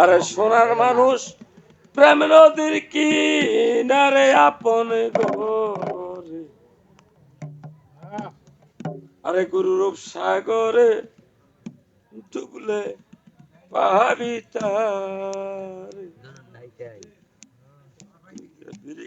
আরে সোনার মানুষ প্রেম নদীর কিনারে আপন ঘরে। আরে গুরুরূপ সাগরে ডুবলে পাহাবি তারে। বিড়ি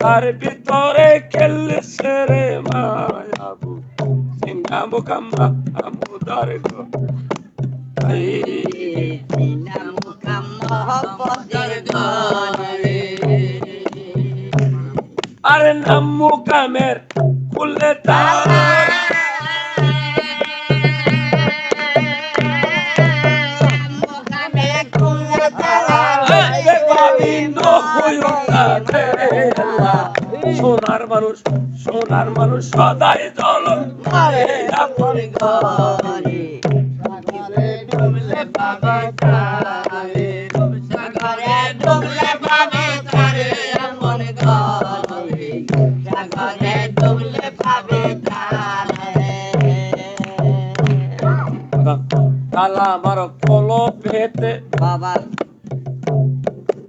তার ভিতরে খেলছে রে মায়াবু। সিংহা মুকাম্মা আমুদার গো আই আরে নাম মুকামের খুললে তারা সোনার মানুষ সোনার মানুষ সদাই জল। মারে আপন সাগরে ডুবলে পাবি তারে সাগরে ডুবলে পাবি তারে আপন ঘরে সাগরে ডুবলে পাবি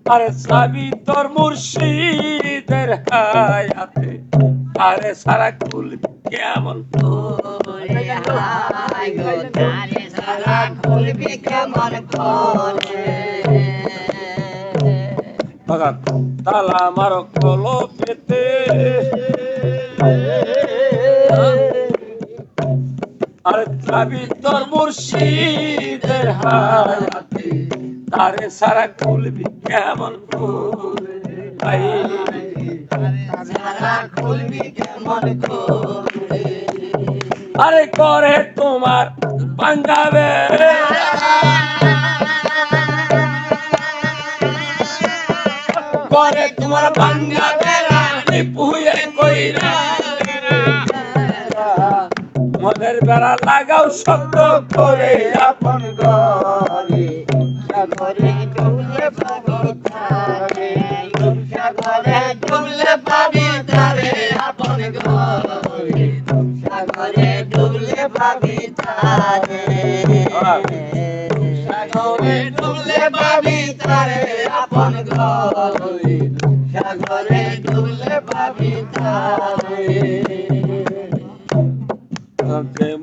আরে সাবি তোর মুর্শিদের হায়াতে আরে সারা কুল কেমন সারা খুলবি কেমন বাগান তালা আমার কলো পেতে। আরে সাবি তোর মুর্শিদের হায়াতে তারে সারা খুলবি কেমন করে? আরে করে? তোমার পাঞ্জাবে করে তোমার পাঞ্জাবে পুয়ে কইরা। মদের বেড়া লাগাও শব্দ করে, আপন ঘরে। সাগরে ডুবলে পাবি তারে সাগরে ডুবলে পাবি তারে আপন ঘরে সাগরে ডুবলে পাবি তারে সাগরে ডুবলে পাবি তারে আপন ঘরে সাগরে ডুবলে পাবি তারে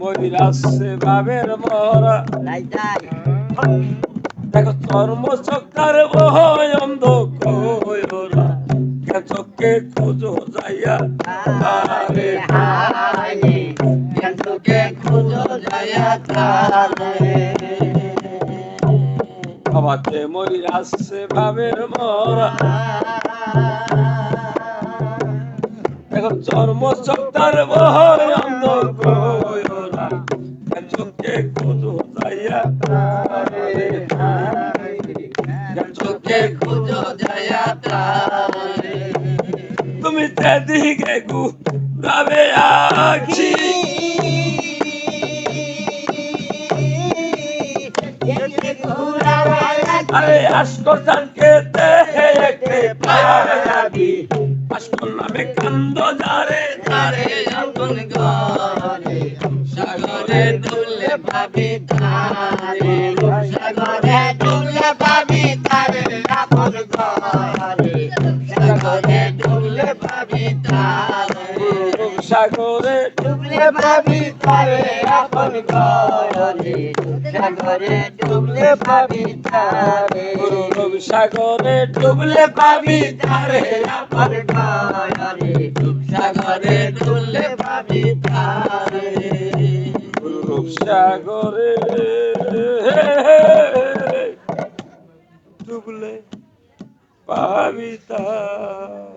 ময়ূর আসছে বাবের তাই দেখো চর্ম চক্কার বহয় অন্ধ কয়রা কে চোখে খুঁজো যাইয়া আরে হায়। জন্তুকে খুঁজো জয়া তারে। বাবাতে মরি আসছে বাবের মরা। দেখো চর্ম চক্কার বহয় অন্ধ কয়রা চোখে খুঁজো যাইয়া আরে জন্তুকে খুঁজো জয়া তারে তুমি যেদিকে গু রাবে আছি। আরে আসকর জানকে একটে পায়াবি আসকর নামে কান্দ যারে, তারে আপন ঘরে সাগরে পাবি তারে সাগরে ডুবলে পাবি তারে আপন ঘরে। সাগরে ডুবলে পাবি তারে সাগরে ডুবলে পাবি তারে আপন ঘরে। সাগরে ডুবলে পাবি তারে সাগরে ডুবলে পাবি তারে আপন ঘরে। সাগরে ডুবলে তারে সাগরে ডুবলে পাবি তারে